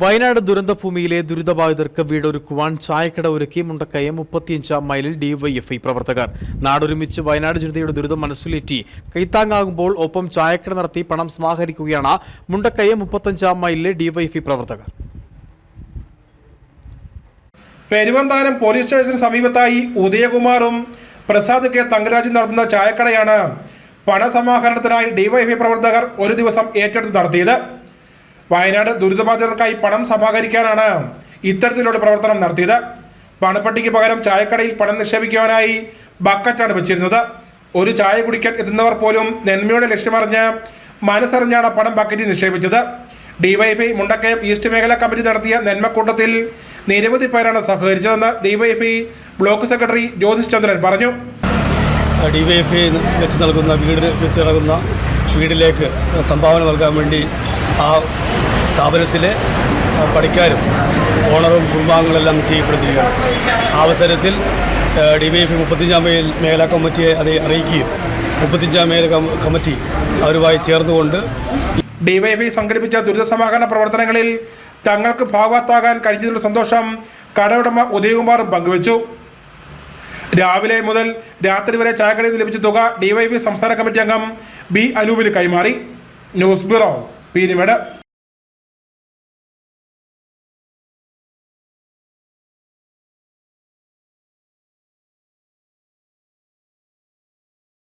വയനാട് ദുരന്തഭൂമിയിലെ ദുരിതബാധിതർക്ക് വീടൊരുക്കുവാൻ ചായക്കട ഒരുക്കി മുണ്ടക്കയം മുപ്പത്തിയഞ്ചാം മൈലിൽ ഡിവൈഎഫ്ഐ പ്രവർത്തകർ. നാടൊരുമിച്ച് വയനാട് ജനതയുടെ ദുരിതം മനസ്സിലേറ്റി. കൈത്താങ്ങാകുമ്പോൾ ഒപ്പം ചായക്കട നടത്തി പണം സമാഹരിക്കുകയാണ് മുണ്ടക്കയം മുപ്പത്തഞ്ചാം മൈലിലെ ഡിവൈഎഫ്ഐ പ്രവർത്തകർ. പെരുവന്താനം പോലീസ് സ്റ്റേഷന് സമീപത്തായി ഉദയകുമാറും പ്രസാദ് കെ തങ്കരാജും നടത്തുന്ന ചായക്കടയാണ് പണസമാഹരണത്തിനായി ഡിവൈഎഫ്ഐ പ്രവർത്തകർ ഒരു ദിവസം ഏറ്റെടുത്ത് നടത്തിയത്. വയനാട് ദുരിതബാധിതർക്കായി പണം സമാഹരിക്കാനാണ് ഇത്തരത്തിലുള്ള പ്രവർത്തനം നടത്തിയത്. പണപ്പെട്ടിക്ക് പകരം ചായക്കടയിൽ പണം നിക്ഷേപിക്കുവാനായി ബക്കറ്റാണ് വെച്ചിരുന്നത്. ഒരു ചായ കുടിക്കാൻ എത്തുന്നവർ പോലും നന്മയുടെ ലക്ഷ്യമറിഞ്ഞ് മനസ്സറിഞ്ഞാണ് പണം ബക്കറ്റിൽ നിക്ഷേപിച്ചത്. ഡിവൈഎഫ്ഐ മുണ്ടക്കയം ഈസ്റ്റ് മേഖല കമ്മിറ്റി നടത്തിയ നന്മക്കൂട്ടത്തിൽ നിരവധി പേരാണ് സഹകരിച്ചതെന്ന് DYFI block secretary Jyothish Chandran പറഞ്ഞു. ഡിവൈഎഫ്ഐ വെച്ച് നൽകുന്ന വീട് വെച്ച് നൽകുന്ന വീടിലേക്ക് സംഭാവന നൽകാൻ വേണ്ടി ആ സ്ഥാപനത്തിലെ പണിക്കാരും ഓണറും കുടുംബാംഗങ്ങളെല്ലാം ചെയ്യപ്പെടുത്തിയിരിക്കുകയാണ് ആ അവസരത്തിൽ ഡി വൈ എഫ് മുപ്പത്തിയഞ്ചാം മേഖലാ കമ്മിറ്റിയെ അത് അറിയിക്കുകയും മുപ്പത്തിയഞ്ചാം മേഖല കമ്മിറ്റി അവരുമായി ചേർന്നുകൊണ്ട് ഡിവൈഎഫ്ഐ സംഘടിപ്പിച്ച ദുരിതസമാഹരണ പ്രവർത്തനങ്ങളിൽ തങ്ങൾക്ക് ഭാഗത്താകാൻ കഴിഞ്ഞതിലുള്ള സന്തോഷം കടയുടമ ഉദയകുമാർ പങ്കുവച്ചു. രാവിലെ മുതൽ രാത്രി വരെ ചായക്കടയിൽ ലഭിച്ച തുക ഡിവൈഎഫ്ഐ സംസ്ഥാന കമ്മിറ്റി അംഗം ബി അനൂപിന് കൈമാറി. News bureau Peermade